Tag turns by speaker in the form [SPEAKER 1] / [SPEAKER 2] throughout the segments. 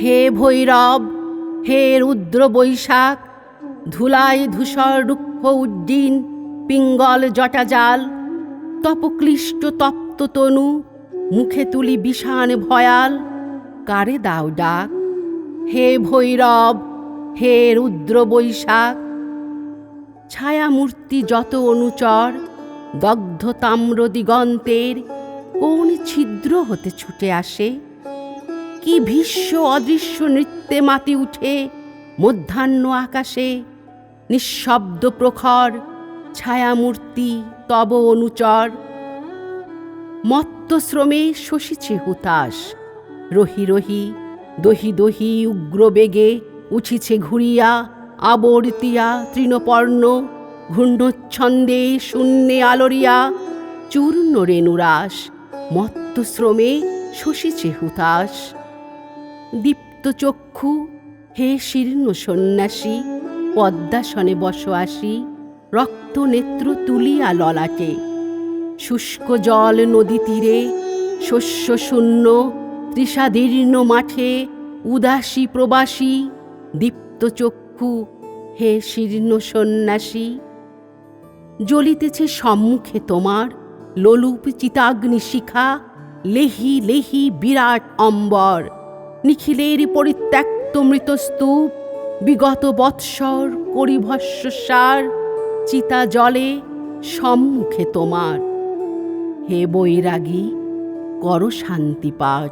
[SPEAKER 1] হে ভৈরব, হে রুদ্র বৈশাখ, ধুলাই ধূসর রুক্ষ উড্ডিন পিঙ্গল জটাজাল তপক্লিষ্ট তপ্ত তনু, মুখে তুলি বিষান ভয়াল, কারে দাও ডাক? হে ভৈরব, হে রুদ্র বৈশাখ, ছায়ামূর্তি যত অনুচর, দগ্ধ তাম্র দিগন্তের, কোন ছিদ্র হতে ছুটে আসে? কি ভীষ্ম অদৃশ্য নৃত্যে মাতি উঠে মধ্যাহ্ন আকাশে, নিঃশব্দ প্রখর ছায়ামূর্তি তব অনুচর। মত্তশ্রমে শশিছে হুতাশ, রহি রহি দহি দহি উগ্র বেগে উঠিছে ঘুরিয়া, আবর্তিয়া তৃণপর্ণ, ঘূর্ণচ্ছন্দে শূন্যে আলোরিয়া চূর্ণ রেণুরাস মত্তশ্রমে শশিছে হুতাশ। দীপ্ত চক্ষু, হে শীর্ণ সন্ন্যাসী পদ্মাসনে বস আসি রক্ত নেত্র তুলিয়া ললাটে। শুষ্ক জল নদী তীরে, শস্য শূন্য, তৃষাদীর্ণ মাঠে, উদাসী প্রবাসী, দীপ্ত চক্ষু, হে শীর্ণ সন্ন্যাসী। জ্বলিতেছে সম্মুখে তোমার লোলুপ চিতাগ্নি শিখা, লেহি লেহি বিরাট অম্বর। নিখিলের পরিত্যক্ত মৃতস্তূপ, বিগত বৎসর পরিভস্য সার, চিতা জলে সম্মুখে তোমার। হে বৈরাগী, কর শান্তি পাঠ।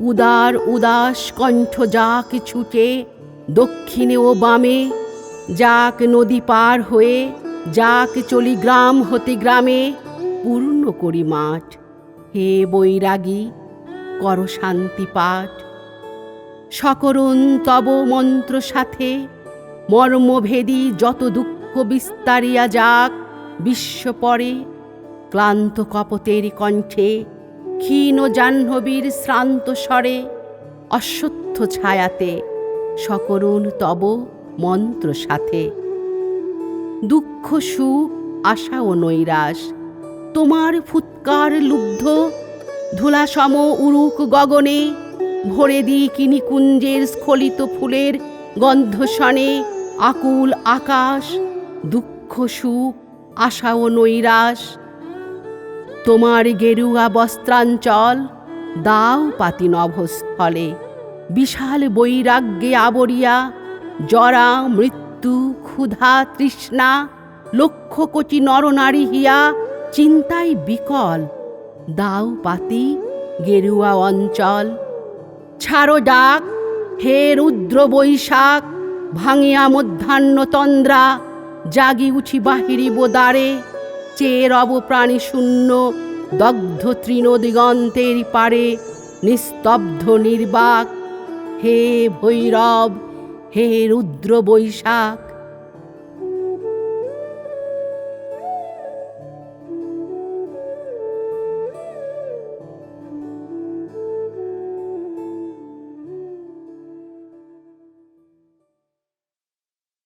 [SPEAKER 1] উদার উদাস কণ্ঠ যাক ছুটে দক্ষিণে ও বামে, যাক নদী পার হয়ে, যাক চলি গ্রাম হতে গ্রামে, পূর্ণ করি মাঠ। হে বৈরাগী, কর শান্তি পাঠ। সকরুণ তব মন্ত্র সাথে। মর্মভেদী যত দুঃখ বিস্তারিয়া যাক, বিশ্ব পরে। ক্লান্ত কপতের কণ্ঠে, ক্ষীণ জাহ্নবীর শ্রান্ত স্বরে, অশ্বত্থ ছায়াতে সকরুণ তব মন্ত্র সাথে। দুঃখ, সুখ, আশা ও নৈরাশ, তোমার ফুৎকার লুব্ধ ধুলাসম উরুক গগনে ভরে দি কিনি কুঞ্জের স্খলিত ফুলের গন্ধসনে আকুল আকাশ, দুঃখ সুখ, আশা ও নৈরাশ। তোমার গেরুয়া বস্ত্রাঞ্চল দাও পাতি নভস্থলে বিশাল বৈরাগ্যে আবরিয়া, জরা, মৃত্যু, ক্ষুধা, তৃষ্ণা, লক্ষ কোটি নরনারী হিয়া, চিন্তায় বিকল, দাও পাতি গেরুয়া অঞ্চল। ছাড়ো ডাক হে রুদ্র বৈশাখ, ভাঙিয়া মধ্যাহ্ন তন্দ্রা, জাগি উঠি বাহিরি বোদারে, চের অবপ্রাণী শূন্য, দগ্ধ তৃণ দিগন্তের পারে, নিস্তব্ধ নির্বাক। হে ভৈরব, হে রুদ্র বৈশাখ